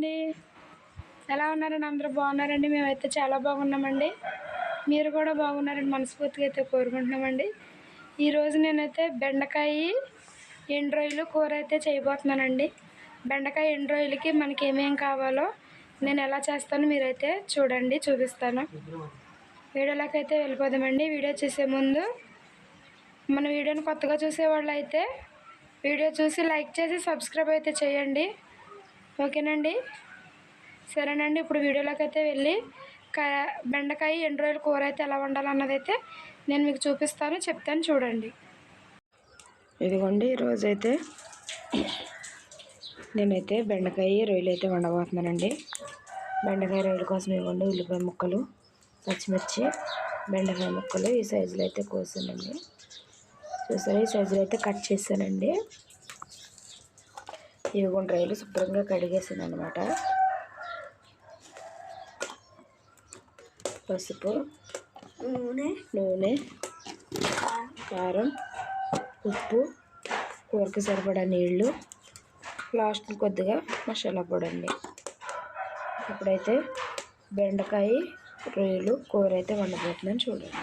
అండి ఎలా ఉన్నారండి? అందరూ బాగున్నారండి? మేమైతే చాలా బాగున్నామండి. మీరు కూడా బాగున్నారని మనస్ఫూర్తిగా అయితే కోరుకుంటున్నామండి. ఈరోజు నేనైతే బెండకాయ ఎండ్రాయిలు కూర అయితే చేయబోతున్నానండి. బెండకాయ ఎండ్రాయిలకి మనకి ఏమేం కావాలో నేను ఎలా చేస్తానో మీరైతే చూడండి చూపిస్తాను. వీడియోలోకి అయితే వెళ్ళిపోదామండి. వీడియో చూసే ముందు మన వీడియోని కొత్తగా చూసేవాళ్ళు అయితే వీడియో చూసి లైక్ చేసి సబ్స్క్రైబ్ అయితే చేయండి. ఓకేనండి. సరేనండి ఇప్పుడు వీడియోలోకి అయితే వెళ్ళి బెండకాయ ఎండు రోజులు కూర అయితే ఎలా వండాలన్నది అయితే నేను మీకు చూపిస్తాను చెప్తాను చూడండి. ఇదిగోండి ఈరోజైతే నేనైతే బెండకాయ రొయ్యలు అయితే వండబోతున్నానండి. బెండకాయ రొయ్యల కోసం ఇవ్వండి ఉల్లిపాయ ముక్కలు పచ్చిమిర్చి బెండకాయ ముక్కలు ఈ సైజులో అయితే కోసానండి. చూసారా ఈ సైజులో అయితే కట్ చేశానండి. ఇవిగోండి రొయ్యలు శుభ్రంగా కడిగేసాను అనమాట పసుపు నూనె. నూనె కారం ఉప్పు కూరకి సరిపడా నీళ్ళు లాస్ట్ కొద్దిగా మసాలా పొడి అండి. ఇప్పుడైతే బెండకాయ రొయ్యలు కూర అయితే వండబోతున్నాను చూడండి.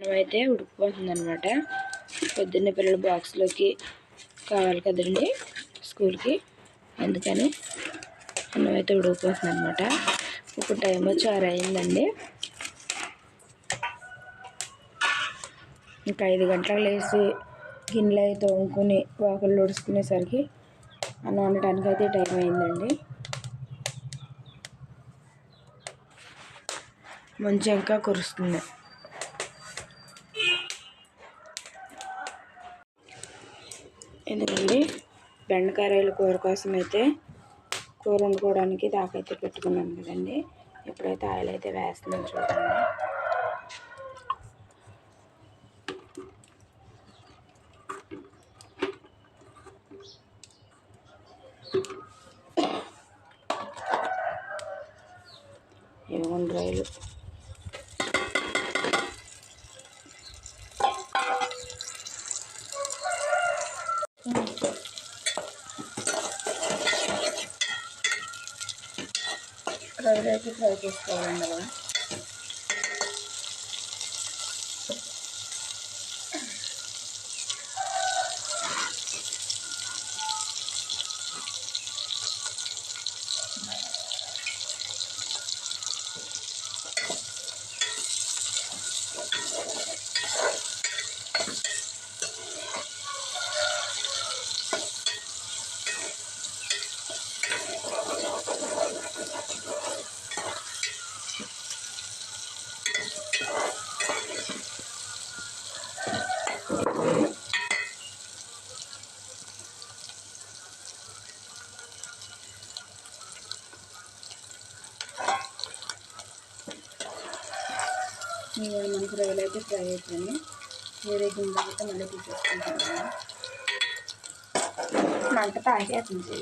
మనమైతే ఉడికిపోతుంది అనమాట పొద్దున్న పిల్లల బాక్స్లోకి కావాలి కదండి. స్కూల్కి. అందుకని అన్నం అయితే ఉడికిపోతుంది అనమాట ఇప్పుడు టైం వచ్చి ఆరు అయిందండి. ఇంకా ఐదు గంటలకు లేచి గిన్నెలు అయితే తోముకుని వాకులు ఉడుచుకునేసరికి అన్నం వండటానికి అయితే టైం అయిందండి. మంచి ఇంకా కురుస్తుంది. ఎందుకండి? బెండకాయలు కూర కోసం అయితే కూర వండుకోవడానికి దాకైతే పెట్టుకున్నాను కదండి. ఇప్పుడైతే ఆయిల్ అయితే వేస్తున్నాను చూడండి. ఇవ్వండి రైలు. ఫ్రైడ్ అయితే ఫ్రై చేసుకోవాలండి అలా. ఇవాళ మనకు రొయ్యలు అయితే ఫ్రై అవుతుంది వేరే గిన్నె అయితే మళ్ళీ తీసేసుకుంటాను మంట తాగేస్తుంది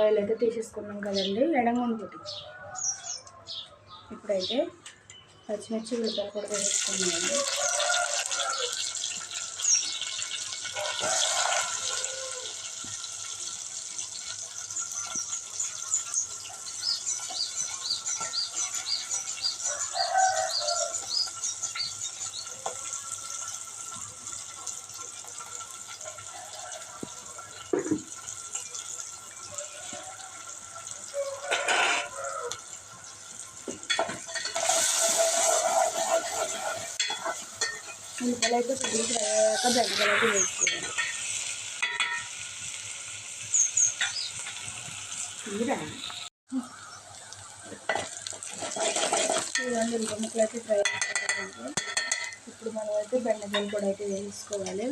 ఆయిల్ అయితే తీసేసుకున్నాం కదండి ఎడంగుంటుంది ఇప్పుడైతే పచ్చిమిర్చి ఉల్లిపాయలు కూడా వేసుకున్నామండి ఉల్లిపాయలు అయితే కొద్దిగా ఫ్రై అయ్యాక బెండకాయలు అయితే వేసుకోవాలి ఇదిరా చూడండి ఉల్లిపాయ ముక్కలు అయితే ఫ్రై అయిపోతాయి ఇప్పుడు మనం అయితే బెండకాయలు కూడా అయితే వేసుకోవాలి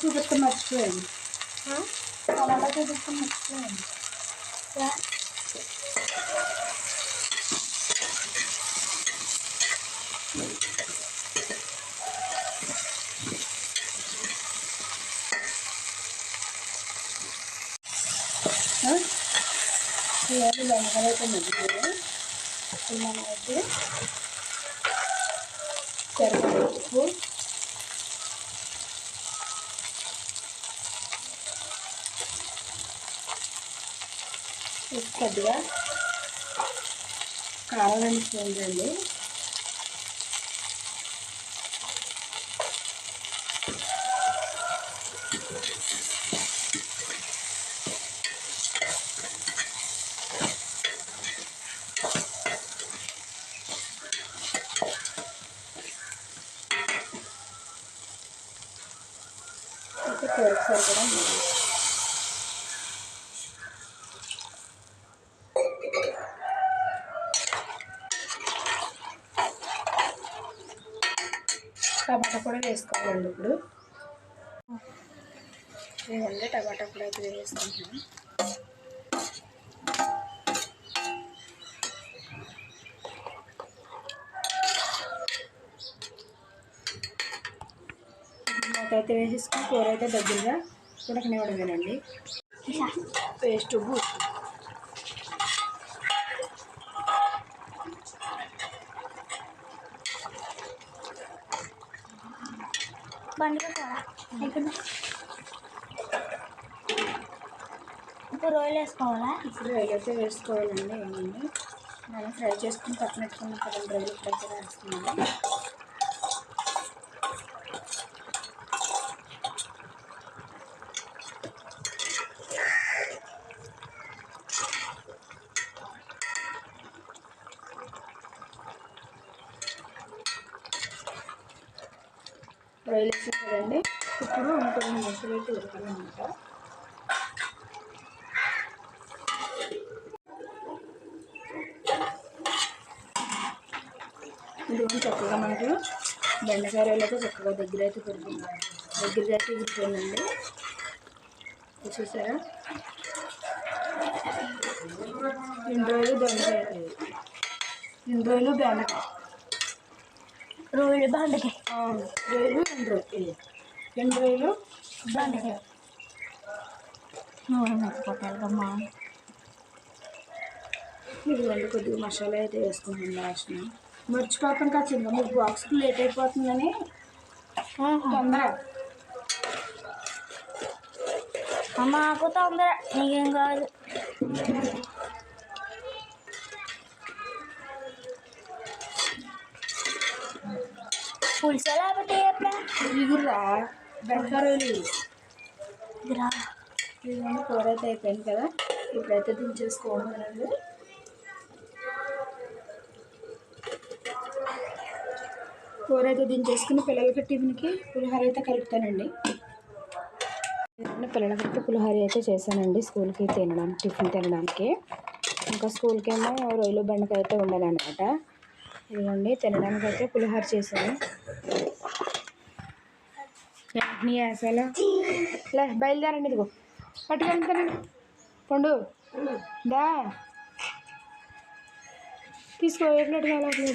టమాటా చూపిస్తే మర్చిపోయాను టమాటా చూపిస్తే మర్చిపోయాను ఇవన్నీ బెండకాయలు అయితే మగ్గిపోయాయి ఇప్పుడు మనం అయితే కరివేపు ఉప్పు కొద్దిగా కారం రెండు స్పూన్లు అండి అయితే కూరకు కూడా వేసుకోవాలండి ఇప్పుడు. ఇవ్వండి టమాటా కూడా అయితే వేసుకుంటున్నాం మాకైతే వేసేసుకుని కూర అయితే దగ్గరగా ఉడకనివ్వడమేనండి. పేస్ట్ బండి ఇప్పుడు రోయలు వేసుకోవాలా? ఇప్పుడు రోయలు అయితే వేసుకోవాలండి ఏమండి మనం ఫ్రై చేసుకుని పక్కన పెట్టుకున్న కదండి రొయ్యలు ఇప్పుడైతే వేస్తున్నాము రొయ్యలు వేసాం కదండి ఇప్పుడు ఇంకొన్ని ముక్కలు అయితే ఉడకాలన్నమాట. ఇదిగోండి చక్కగా మనకు బెండకాయ రొయ్యలు అయితే చక్కగా దగ్గర అయితే పెడుతుంది దగ్గరగా అయితే ఇది చూసారా? రెండు రోజులు బెండకాయ రెండు రోజులు బెండకాయ రోయలు బండకాయ. రోజులు రెండు రెండు రోజులు బండకాయ. నూనె మర్చిపోతారుగమ్మా ఇదిగోండి కొద్దిగా మసాలా అయితే వేసుకుంటాం లాస్ట్ మర్చిపోతాం కదా చిన్న మీకు బాక్స్కి లేట్ అయిపోతుందని తొందర. మాకు తొందర. నీకేం కాదు పులుసు లేకపోతే ఇగురా ఇదిగోండి కూర అయితే అయిపోయింది కదా ఇప్పుడైతే దించేసుకోవడం అనేది కూర అయితే దించేసుకుని పిల్లలకి టిఫిన్కి పులిహోర అయితే కలుపుతానండి. పిల్లలకైతే పులిహోర అయితే చేశానండి స్కూల్కి తినడానికి టిఫిన్ తినడానికి. ఇంకా స్కూల్కి ఏమో రొయ్యలు బెండకాయ అయితే ఉండాలన్నమాట ఇదిగోండి తినడానికి అయితే పులిహోర చేశాను. నీ వేసాలో లే బయలుదేరండి ఇదిగో. పట్టుకెళ్తానండి పండు దా. తీసుకో ఏ ప్లేట్ కావాలి